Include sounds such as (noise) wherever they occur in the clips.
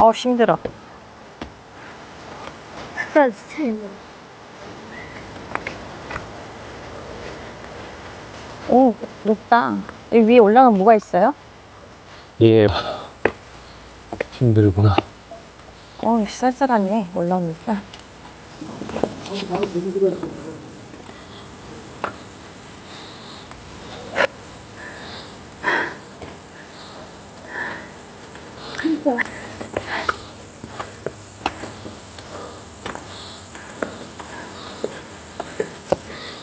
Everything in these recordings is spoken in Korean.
어 힘들어. 그런 스타일로. 오 높다. 여기 위에 올라가면 뭐가 있어요? 예. 힘들구나. 어 쌀쌀하네 올라오니까.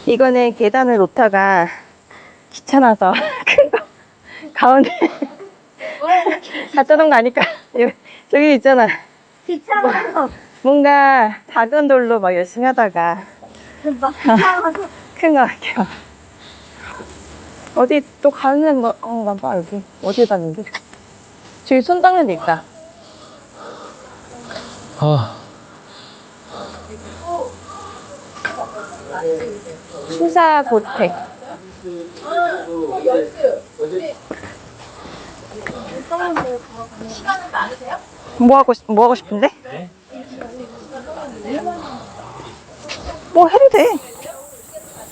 이거는 계단을 놓다가 귀찮아서 (laughs) 큰 거 가운데 (laughs) 갖다 놓은 거 아니까? 여기- 저기 있잖아. 귀찮아서. 뭔가 작은 돌로 막 열심히 하다가 막 귀찮아서. 큰거 할게요 어디 또 가는 건가 봐 여기 어디 가는데? 저기 손 닦는 데 있다. 아, 수사 고택 뭐 하고 싶- 뭐 하고 싶은데? 뭐 해도 돼.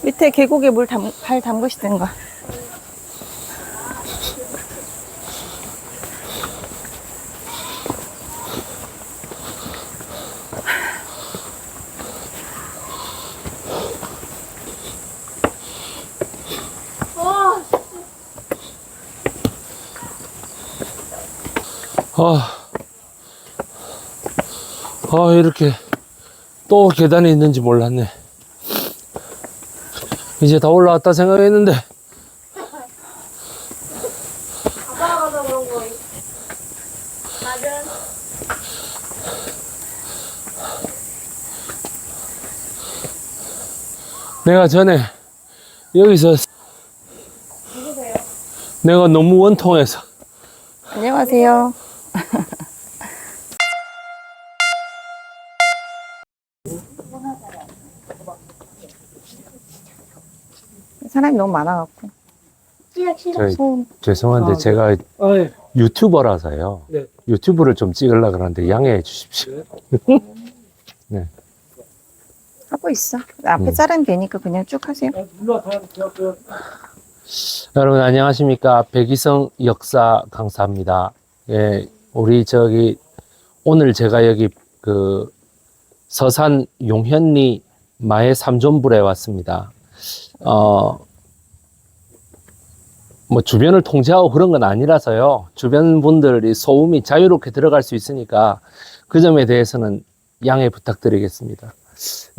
밑에 계곡에 물 담, 발 담그시든가. 아, 아, 이렇게 또 계단이 있는지 몰랐네. 이제 다 올라왔다 생각했는데, 가다가다 그런 거. 맞아. 내가 전에 여기서 내가 너무 원통해서 안녕하세요. (laughs) 사람이 너무 많아갖고. 저희 소음. 죄송한데 아, 네. 제가 아, 예. 유튜버라서요. 네. 유튜브를 좀 찍으려고 그러는데 양해해 주십시오. (laughs) 하고 있어. 앞에 음. 자르면 되니까 그냥 쭉 하세요. 아, 눌러 다 그, 여러분 안녕하십니까 백이성 역사 강사입니다. 예, 우리 저기 오늘 제가 여기 그 서산 용현리 마의 삼존불에 왔습니다. 어, 뭐 주변을 통제하고 그런 건 아니라서요. 주변 분들이 소음이 자유롭게 들어갈 수 있으니까 그 점에 대해서는 양해 부탁드리겠습니다.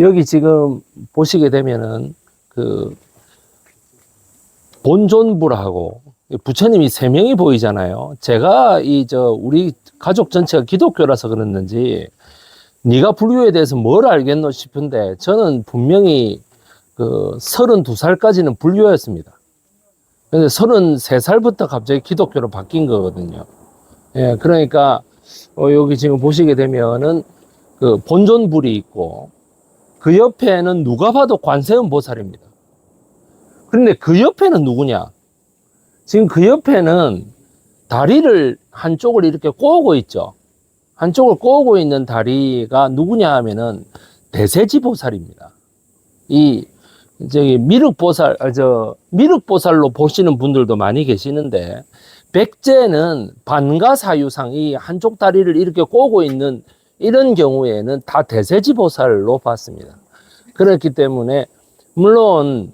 여기 지금 보시게 되면은 그 본존부라고 부처님이 세 명이 보이잖아요. 제가 이 저 우리 가족 전체가 기독교라서 그랬는지 네가 불교에 대해서 뭘 알겠노 싶은데 저는 분명히 그 32살까지는 불교였습니다. 근데 33살부터 갑자기 기독교로 바뀐 거거든요. 예, 그러니까 어, 여기 지금 보시게 되면은 그 본존불이 있고 그 옆에는 누가 봐도 관세음 보살입니다. 그런데 그 옆에는 누구냐? 지금 그 옆에는 다리를 한쪽을 이렇게 꼬고 있죠. 한쪽을 꼬고 있는 다리가 누구냐 하면은 대세지 보살입니다. 이 저기 미륵보살, 아, 저 미륵보살로 보시는 분들도 많이 계시는데 백제는 반가사유상 이 한쪽 다리를 이렇게 꼬고 있는 이런 경우에는 다 대세지 보살로 봤습니다. 그렇기 때문에 물론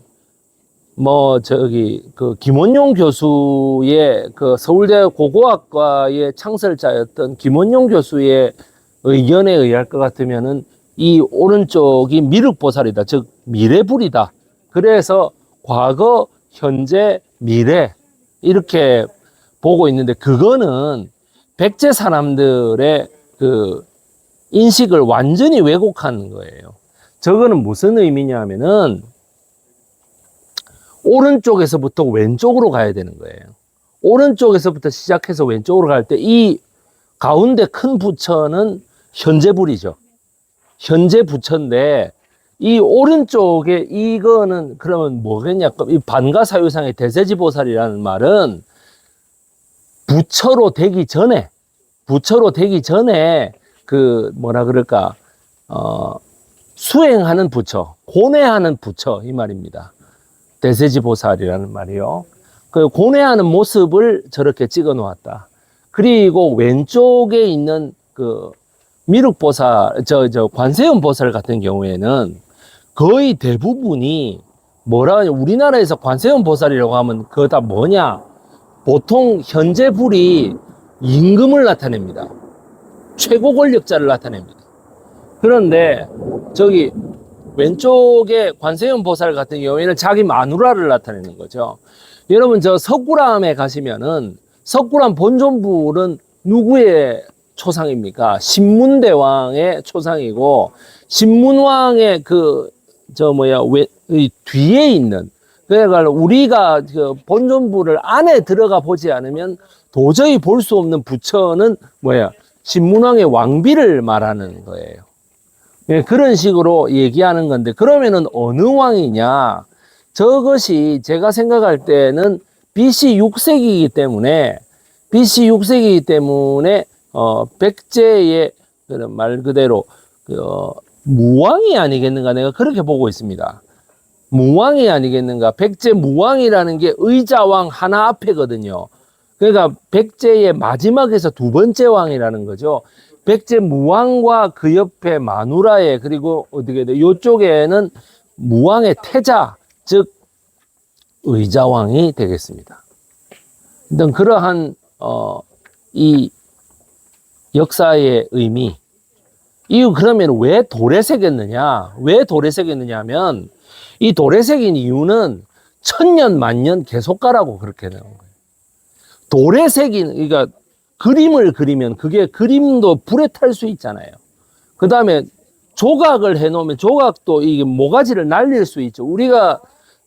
뭐 저기 그 김원용 교수의 그 서울대 고고학과의 창설자였던 김원용 교수의 의견에 의할 것 같으면은 이 오른쪽이 미륵보살이다. 즉 미래불이다. 그래서 과거, 현재, 미래 이렇게 보고 있는데 그거는 백제 사람들의 그 인식을 완전히 왜곡하는 거예요. 저거는 무슨 의미냐면은 오른쪽에서부터 왼쪽으로 가야 되는 거예요. 오른쪽에서부터 시작해서 왼쪽으로 갈 때 이 가운데 큰 부처는 현재 불이죠. 현재 부처인데 이 오른쪽에 이거는 그러면 뭐겠냐? 이 반가 사유상의 대세지보살이라는 말은 부처로 되기 전에 부처로 되기 전에 그 뭐라 그럴까 어 수행하는 부처 고뇌하는 부처 이 말입니다. 대세지보살이라는 말이요. 그 고뇌하는 모습을 저렇게 찍어 놓았다. 그리고 왼쪽에 있는 그 미륵보살, 저, 저, 관세음 보살 같은 경우에는 거의 대부분이 뭐라 하냐, 우리나라에서 관세음 보살이라고 하면 그거 다 뭐냐? 보통 현재 불이 임금을 나타냅니다. 최고 권력자를 나타냅니다. 그런데 저기 왼쪽에 관세음 보살 같은 경우에는 자기 마누라를 나타내는 거죠. 여러분 저 석굴암에 가시면은 석굴암 본존불은 누구의 초상입니까? 신문대왕의 초상이고 신문왕의 그 저 뭐야 왜이 뒤에 있는 그러니까 우리가 그 본존불을 안에 들어가 보지 않으면 도저히 볼 수 없는 부처는 뭐야 신문왕의 왕비를 말하는 거예요. 예, 그런 식으로 얘기하는 건데 그러면은 어느 왕이냐? 저것이 제가 생각할 때는 BC 6세기이기 때문에 BC 6세기이기 때문에 어 백제의 그런 말 그대로 그 어, 무왕이 아니겠는가 내가 그렇게 보고 있습니다. 무왕이 아니겠는가? 백제 무왕이라는 게 의자왕 하나 앞에거든요. 그러니까 백제의 마지막에서 두 번째 왕이라는 거죠. 백제 무왕과 그 옆에 마누라의 그리고 어떻게 돼? 요쪽에는 무왕의 태자 즉 의자왕이 되겠습니다. 그러한 어, 이 역사의 의미 이 그러면 왜 새겼느냐? 왜 새겼느냐 하면 이 새긴 이유는 천년 만년 계속 가라고 그렇게 되는 거예요. 새긴 그러니까 그림을 그리면 그게 그림도 불에 탈 수 있잖아요. 그 다음에 조각을 해 놓으면 조각도 이게 모가지를 날릴 수 있죠. 우리가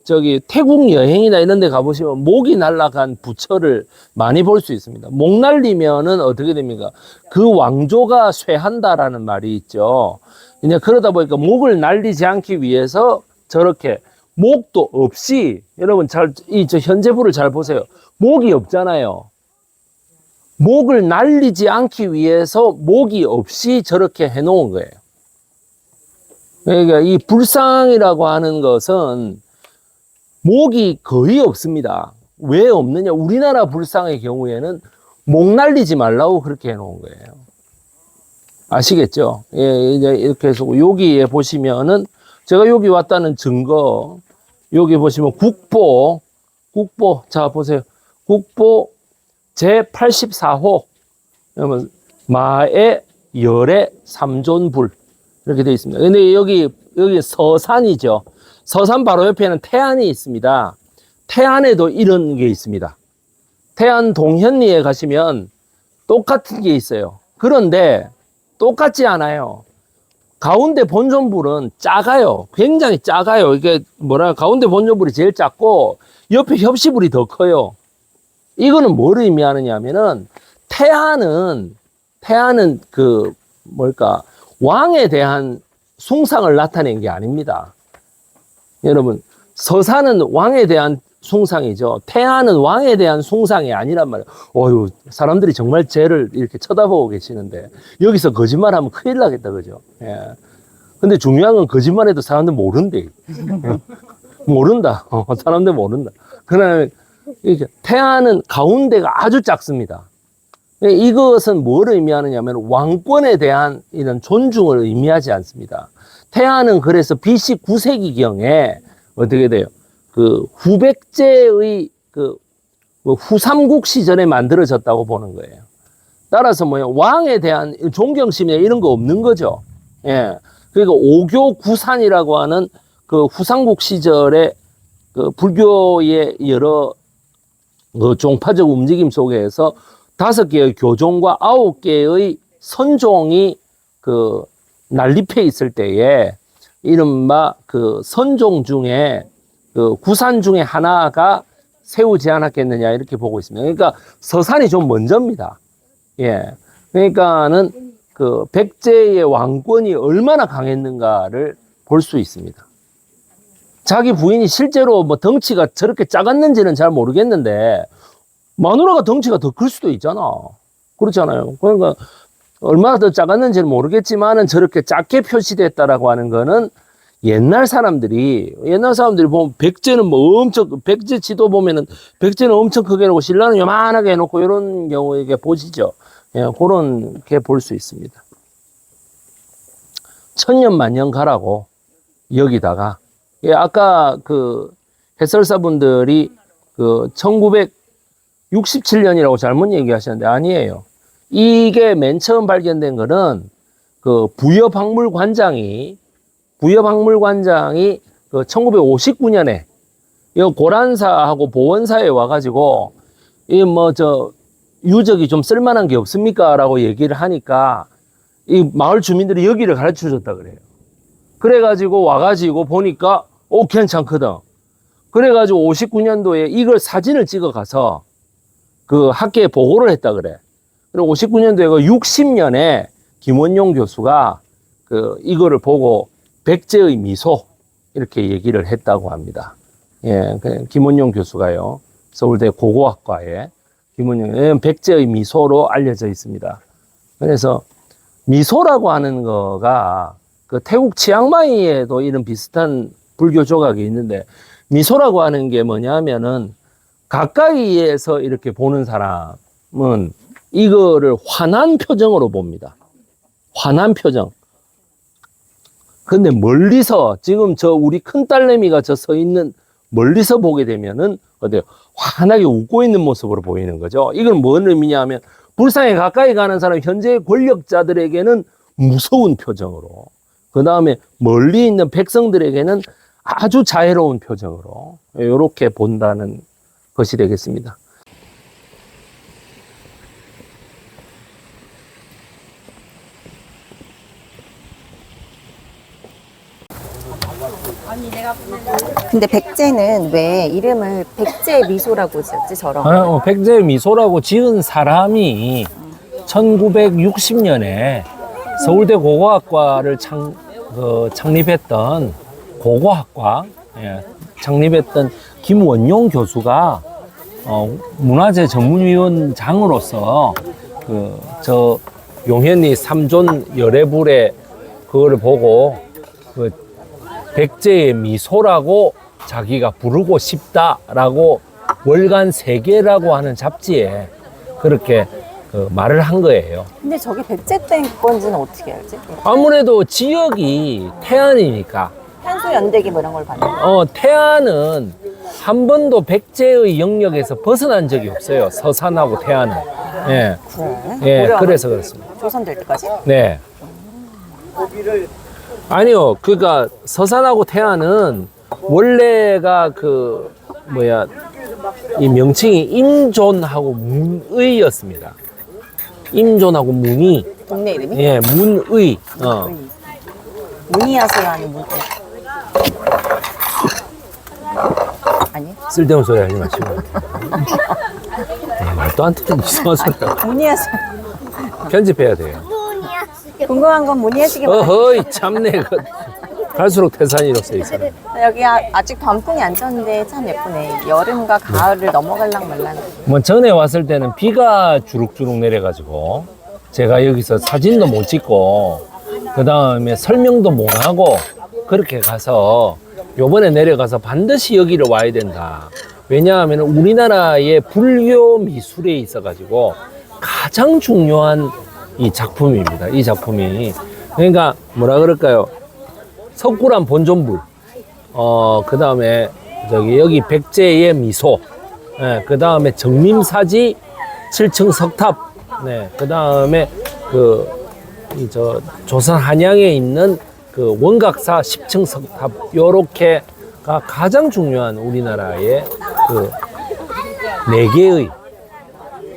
저기 태국 여행이나 이런 데 가보시면 목이 날아간 부처를 많이 볼 수 있습니다. 목 날리면은 어떻게 됩니까? 그 왕조가 쇠한다라는 말이 있죠. 이제 그러다 보니까 목을 날리지 않기 위해서 저렇게 목도 없이 여러분 잘 이 저 현재부를 잘 보세요. 목이 없잖아요. 목을 날리지 않기 위해서 목이 없이 저렇게 해 놓은 거예요. 그러니까 이 불상이라고 하는 것은 목이 거의 없습니다. 왜 없느냐? 우리나라 불상의 경우에는 목 날리지 말라고 그렇게 해놓은 거예요. 아시겠죠? 예, 이제 이렇게 해서 여기에 보시면은 제가 여기 왔다는 증거, 여기 보시면 국보, 국보, 자, 보세요. 국보 제 84호, 그러면 마의 열의 삼존불. 이렇게 되어 있습니다. 근데 여기, 여기 서산이죠. 서산 바로 옆에는 태안이 있습니다. 태안에도 이런 게 있습니다. 태안 동현리에 가시면 똑같은 게 있어요. 그런데 똑같지 않아요. 가운데 본존불은 작아요. 굉장히 작아요. 이게 뭐라 가운데 본존불이 제일 작고 옆에 협시불이 더 커요. 이거는 뭘 의미하느냐 하면은 태안은 태안은 그 뭘까 왕에 대한 숭상을 나타낸 게 아닙니다. 여러분 서산은 왕에 대한 숭상이죠. 태안은 왕에 대한 숭상이 아니란 말이에요. 어휴, 사람들이 정말 쟤를 이렇게 쳐다보고 계시는데, 여기서 거짓말하면 큰일 나겠다, 그죠? 예. 근데 중요한 건 거짓말해도 사람들 모른대. 예. (laughs) 모른다. 어, 사람들 모른다. 그러나, 태안은 가운데가 아주 작습니다. 예, 이것은 뭘 의미하느냐면, 왕권에 대한 이런 존중을 의미하지 않습니다. 태안은 그래서 BC 9세기경에 어떻게 돼요? 그 후백제의 그뭐 후삼국 시절에 만들어졌다고 보는 거예요. 따라서 뭐요 왕에 대한 존경심이나 이런 거 없는 거죠. 예. 그러니까 오교 구산이라고 하는 그 후삼국 시절에 그 불교의 여러 그 종파적 움직임 속에서 다섯 개의 교종과 아홉 개의 선종이 그 난립해 있을 때에 이른바 그 선종 중에 그 구산 중에 하나가 세우지 않았겠느냐 이렇게 보고 있습니다. 그러니까 서산이 좀 먼저입니다. 예. 그러니까는 그 백제의 왕권이 얼마나 강했는가를 볼 수 있습니다. 자기 부인이 실제로 뭐 덩치가 저렇게 작았는지는 잘 모르겠는데 마누라가 덩치가 더 클 수도 있잖아. 그렇잖아요. 그러니까 얼마나 더 작았는지는 모르겠지만은 저렇게 작게 표시됐다라고 하는 거는 옛날 사람들이 옛날 사람들이 보면 백제는 뭐 엄청 백제 지도 보면은 백제는 엄청 크게 해놓고 신라는 요만하게 해놓고 이런 경우에 이게 보시죠. 예, 그런 게 볼 수 있습니다. 천년 만년 가라고 여기다가 예, 아까 그 해설사분들이 그 1967년이라고 잘못 얘기하셨는데 아니에요. 이게 맨 처음 발견된 거는 그 부여박물관장이 부여박물관장이 그 1959년에 이 고란사하고 보원사에 와가지고 이 뭐 저 유적이 좀 쓸만한 게 없습니까라고 얘기를 하니까 이 마을 주민들이 여기를 가르쳐 줬다 그래요. 그래가지고 와가지고 보니까 오 괜찮거든. 그래가지고 59년도에 이걸 사진을 찍어 가서 그 학계에 보고를 했다 그래. 그리고 59년도에 그 60년에 김원용 교수가 그 이거를 보고 백제의 미소 이렇게 얘기를 했다고 합니다. 예, 그 김원용 교수가요. 서울대 고고학과에 김원용 예, 백제의 미소로 알려져 있습니다. 그래서 미소라고 하는 거가 그 태국 치앙마이에도 이런 비슷한 불교 조각이 있는데 미소라고 하는 게 뭐냐면은 가까이에서 이렇게 보는 사람은 이거를 환한 표정으로 봅니다. 환한 표정. 근데 멀리서 지금 저 우리 큰 딸내미가 저 서 있는 멀리서 보게 되면은 어때요? 환하게 웃고 있는 모습으로 보이는 거죠. 이건 뭔 의미냐 하면 불상에 가까이 가는 사람 현재 권력자들에게는 무서운 표정으로 그 다음에 멀리 있는 백성들에게는 아주 자애로운 표정으로 이렇게 본다는 것이 되겠습니다. 근데 백제는 왜 이름을 백제 미소라고 지었지 저런? 아, 어, 백제 미소라고 지은 사람이 1960년에 서울대 고고학과를 창, 그, 창립했던 고고학과, 예, 창립했던 김원용 교수가 어, 문화재 전문위원장으로서 그, 저 용현리 삼존 열애불에 그거를 보고 그 백제의 미소라고 자기가 부르고 싶다라고 월간 세계라고 하는 잡지에 그렇게 그 말을 한 거예요. 근데 저게 백제 때 건지는 어떻게 알지? 아무래도 지역이 태안이니까 탄소 연대기 뭐 이런 걸 봤는데. 어 태안은 한 번도 백제의 영역에서 벗어난 적이 없어요. 서산하고 태안은. 예. 그래? 예, 고려 그래서 그렇습니다. 조선 될 때까지? 네. 아니요. 그러니까 서산하고 태안은 원래가 그 뭐야 이 명칭이 임존하고 문의였습니다. 임존하고 문의. 동네 이름이? 예, 문의. 어. 문의하세요 하는 문. 아니? 쓸데없는 소리 하지 마시고. 예, 말도 안 되는 이상한 소리 하고 문의하세요. 편집해야 돼요. 궁금한 건 문의하시기 바랍니다. 어허이 참내 그 갈수록 태산이로 써 있어요. 여기 아, 아직 단풍이 안 졌는데 참 예쁘네. 여름과 가을을 넘어갈랑 말랑. 뭐 전에 왔을 때는 비가 주룩주룩 내려가지고 제가 여기서 사진도 못 찍고 그 다음에 설명도 못 하고 그렇게 가서 요번에 내려가서 반드시 여기를 와야 된다. 왜냐하면 우리나라의 불교 미술에 있어가지고 가장 중요한 이 작품입니다. 이 작품이. 그러니까 뭐라 그럴까요? 석굴암 본존불. 어, 그 다음에 저기 여기 백제의 미소. 예, 그 다음에 정림사지 7층 석탑. 네, 그 다음에 그, 이 저, 조선 한양에 있는 그 원각사 10층 석탑. 요렇게가 가장 중요한 우리나라의 그 네 개의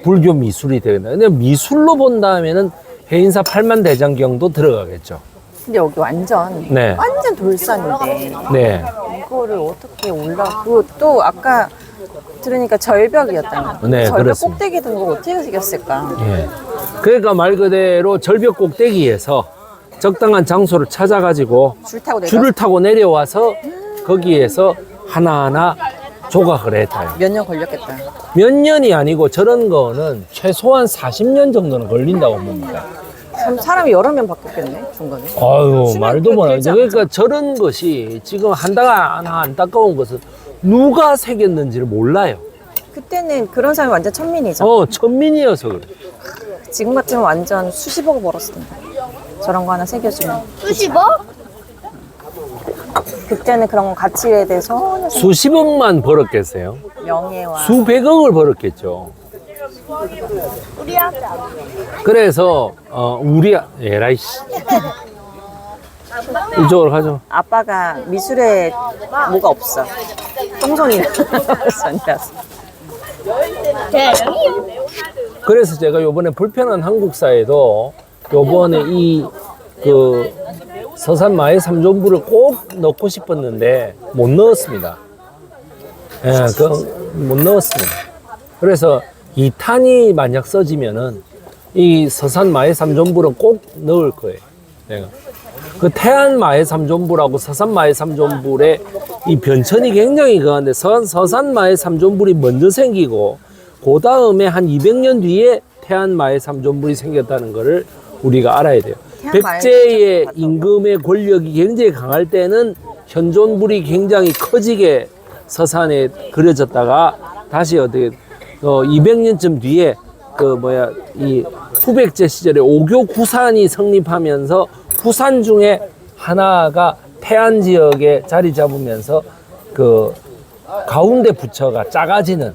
불교 미술이 되겠다. 근데 미술로 본다면은 해인사 팔만 대장경도 들어가겠죠. 근데 여기 완전 네. 완전 돌산인데 네. 이거를 어떻게 올라? 그또 아까 들으니까 절벽이었다는 거. 네, 절벽 그렇습니다. 꼭대기 든거 어떻게 생겼을까? 예. 그러니까 말 그대로 절벽 꼭대기에서 적당한 장소를 찾아가지고 줄 타고 내려. 줄을 타고 내려와서 거기에서 하나하나 조각을 했다요. 몇년 걸렸겠다. 몇 년이 아니고 저런 거는 최소한 40년 정도는 걸린다고 봅니다. 그럼 사람이 여러 명 바뀌었겠네 중간에. 아유 말도 꽤 못하죠. 그러니까 저런 것이 지금 한다가 하나 안타까운 것은 누가 새겼는지를 몰라요. 그때는 그런 사람이 완전 천민이죠. 어 천민이어서 그래. 지금 같으면 완전 수십억 벌었을 텐데. 저런 거 하나 새겨주면. 수십억? 그때는 그런 거 가치에 대해서 수십억만 벌었겠어요. 명예와 수백억을 벌었겠죠. 우리 아들. 그래서 어 우리 에라이 씨 이쪽으로 가죠. 아빠가 미술에 뭐가 없어. 똥손이라서. 대령이요. (laughs) 그래서 제가 요번에 불편한 한국사에도 요번에 이 그 서산 마의 삼존부를 꼭 넣고 싶었는데 못 넣었습니다. 예, 그못 넣었습니다. 그래서 이 탄이 만약 써지면은 이 서산 마의 삼존부는 꼭 넣을 거예요. 내가. 그 태안 마의 삼존부라고 서산 마의 삼존불의 이 변천이 굉장히 강한데 서, 서산 마의 삼존불이 먼저 생기고 그 다음에 한 200년 뒤에 태안 마의 삼존불이 생겼다는 것을 우리가 알아야 돼요. 백제의 임금의 권력이 굉장히 강할 때는 현존불이 굉장히 커지게 서산에 그려졌다가 다시 어떻게 어 200년쯤 뒤에 그 뭐야 이 후백제 시절에 오교 구산이 성립하면서 후산 중에 하나가 태안 지역에 자리 잡으면서 그 가운데 부처가 작아지는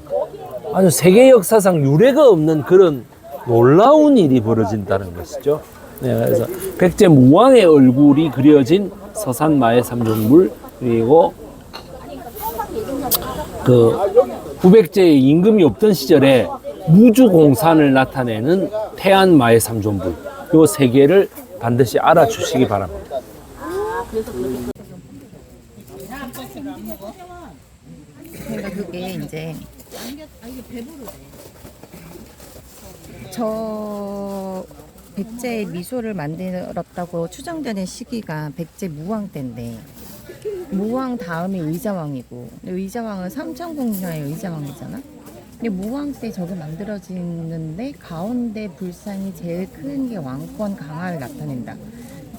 아주 세계 역사상 유례가 없는 그런 놀라운 일이 벌어진다는 것이죠. 네, 그래서 백제 무왕의 얼굴이 그려진 서산 마의 삼존물 그리고 그 후백제의 임금이 없던 시절에 무주공산을 나타내는 태안 마의 삼존불 요 세 개를 반드시 알아주시기 바랍니다. 그러니까 그게 이제 저 백제의 미소를 만들었다고 추정되는 시기가 백제 무왕 때인데 무왕 다음이 의자왕이고 의자왕은 삼천공녀의 의자왕이잖아. 근데 무왕 때 저게 만들어지는데 가운데 불상이 제일 큰 게 왕권 강화를 나타낸다.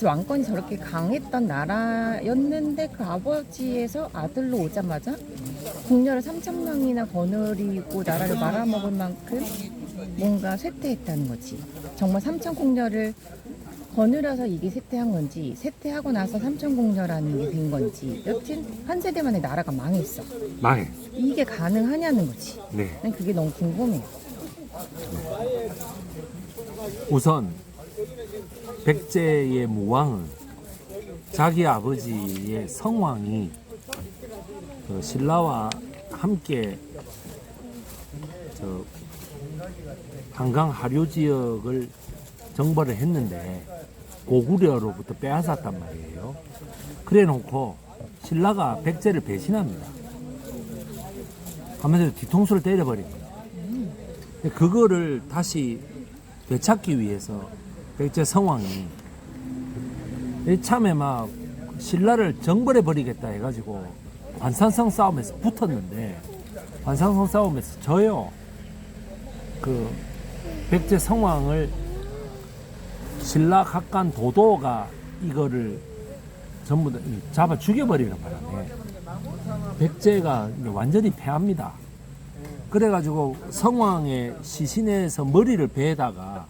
왕권이 저렇게 강했던 나라였는데 그 아버지에서 아들로 오자마자 궁녀를 3천 명이나 거느리고 나라를 말아먹을 만큼 뭔가 쇠퇴했다는 거지. 정말 3천 공녀를 거느려서 이게 쇠퇴한 건지 쇠퇴하고 나서 3천 공녀라는 게 된 건지 여튼 한 세대 만에 나라가 망했어. 망해. 이게 가능하냐는 거지. 네. 난 그게 너무 궁금해. 우선 백제의 무왕은 자기 아버지의 성왕이 그 신라와 함께 저 한강 하류 지역을 정벌을 했는데 고구려로부터 빼앗았단 말이에요. 그래 놓고 신라가 백제를 배신합니다. 하면서 뒤통수를 때려버립니다. 그거를 다시 되찾기 위해서 백제 성왕이 이참에 막 신라를 정벌해 버리겠다 해가지고 관산성 싸움에서 붙었는데 관산성 싸움에서 져요. 그 백제 성왕을 신라 각간 도도가 이거를 전부 다 잡아 죽여버리는 바람에 백제가 완전히 패합니다. 그래가지고 성왕의 시신에서 머리를 베다가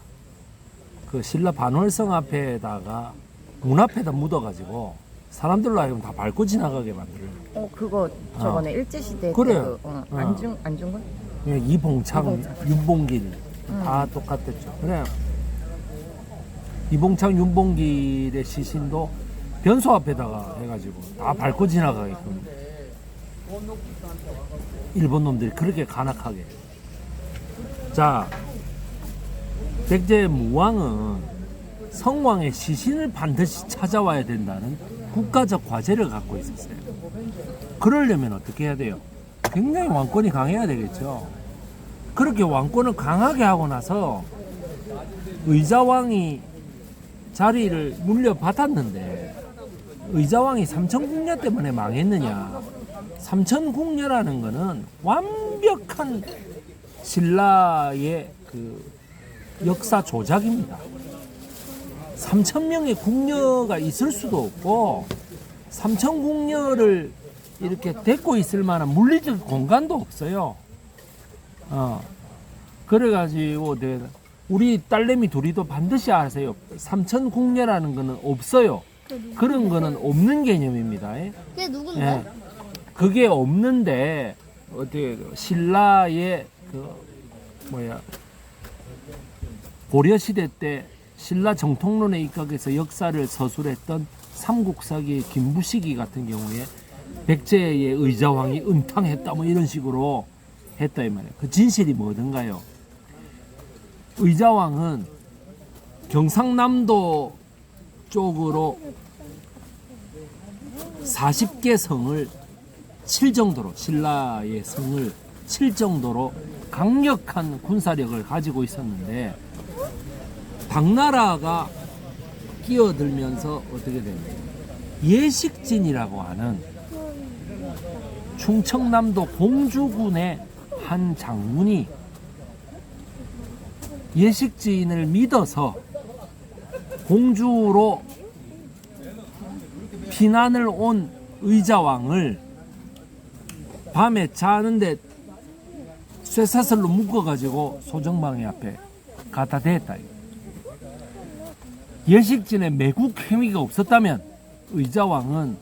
그 신라 반월성 앞에다가 문 앞에다 묻어가지고 사람들로 하여금 다 밟고 지나가게 만들어요. 어 그거 저번에 일제 시대 그래. 그, 어, 어. 안중 안중근 예, 이봉창, 이봉창. 윤봉길 다 똑같았죠. 그래. 이봉창, 윤봉길의 시신도 변소 앞에다가 해가지고 다 밟고 지나가게끔 일본 놈들이 그렇게 간악하게. 자, 백제 무왕은 성왕의 시신을 반드시 찾아와야 된다는 국가적 과제를 갖고 있었어요. 그러려면 어떻게 해야 돼요? 굉장히 왕권이 강해야 되겠죠. 그렇게 왕권을 강하게 하고 나서 의자왕이 자리를 물려받았는데 의자왕이 삼천궁녀 때문에 망했느냐? 삼천궁녀라는 거는 완벽한 신라의 그 역사 조작입니다. 3천 명의 궁녀가 있을 수도 없고 3천 궁녀를 이렇게 데리고 있을 만한 물리적 공간도 없어요. 어. 그래가지고 내가 우리 딸내미 둘이도 반드시 아세요. 3천 궁녀라는 거는 없어요. 그런 거는 없는 개념입니다. 예. 걔 누군데? 예. 그게 없는데 어떻게 신라의 그 뭐야 고려 시대 때 신라 정통론에 입각해서 역사를 서술했던 삼국사기의 김부식이 같은 경우에 백제의 의자왕이 음탕했다 뭐 이런 식으로 했다 이 말이에요. 그 진실이 뭐든가요? 의자왕은 경상남도 쪽으로 40개 성을 칠 정도로 신라의 성을 칠 정도로 강력한 군사력을 가지고 있었는데 당나라가 끼어들면서 어떻게 됩니까? 예식진이라고 하는 충청남도 공주군의 한 장군이 예식진을 믿어서 공주로 피난을 온 의자왕을 밤에 자는데 쇠사슬로 묶어가지고 소정방해 앞에 갖다 대했다. 예식진에 매국 행위가 없었다면 의자왕은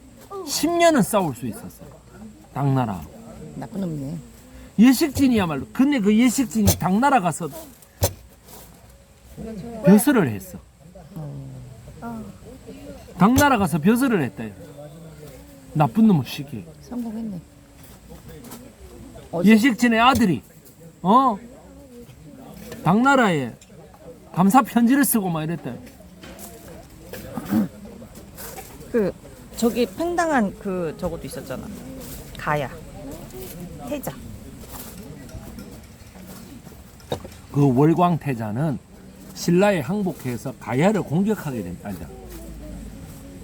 10년은 싸울 수 있었어요. 당나라. 나쁜 놈이네. 예식진이야말로. 근데 그 예식진이 당나라 가서 벼슬을 했어. 당나라 가서 벼슬을 했다. 나쁜 놈의 시기. 성공했네. 예식진의 아들이 어 당나라에 감사 편지를 쓰고 막 이랬다. 그 저기 팽당한 그 저것도 있었잖아. 가야. 태자. 그 월광태자는 신라에 항복해서 가야를 공격하게 된다.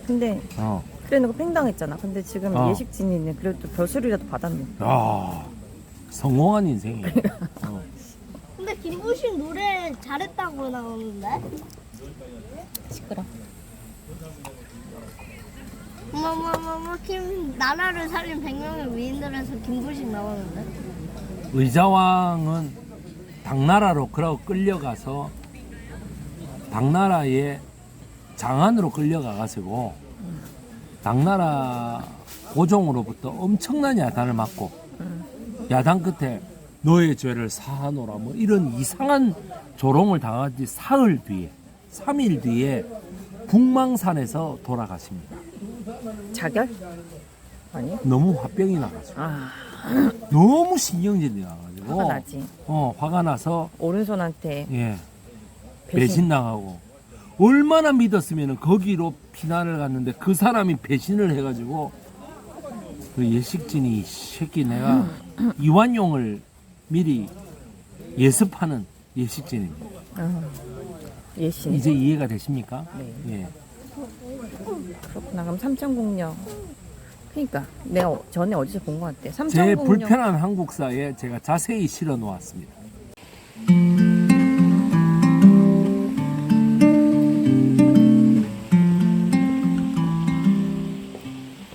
근데 어. 그래놓고 팽당했잖아. 근데 지금 어. 예식진이는 그래도 벼슬이라도 받았네. 아 성공한 인생이야. (laughs) 어. 근데 김부식 노래 잘했다고 나오는데? 시끄러. 어머머머머 김 나라를 살린 100명의 위인들에서 김부식 나오는데? 의자왕은 당나라로 그러고 끌려가서 당나라의 장안으로 끌려가가지고 당나라 고종으로부터 엄청난 야단을 맞고 야단 끝에 너의 죄를 사하노라 뭐 이런 이상한 조롱을 당한 지 사흘 뒤에 3일 뒤에 북망산에서 돌아가십니다. 자결? 아니? 너무 화병이 나가지고 아 너무 신경질이 나가지고 화가 나지. 어 화가 나서 오른손한테 예 배신. 배신당하고 얼마나 믿었으면 거기로 피난을 갔는데 그 사람이 배신을 해가지고 그 예식진이 이 새끼 내가 이완용을 미리 예습하는 예식진입니다. 어, 예신. 이제 이해가 되십니까? 네. 예. 그렇구나. 그럼 삼천궁녀. 그러니까 내가 어- 전에 어디서 본 것 같아. 제 삼천궁녀. 불편한 한국사에 제가 자세히 실어 놓았습니다.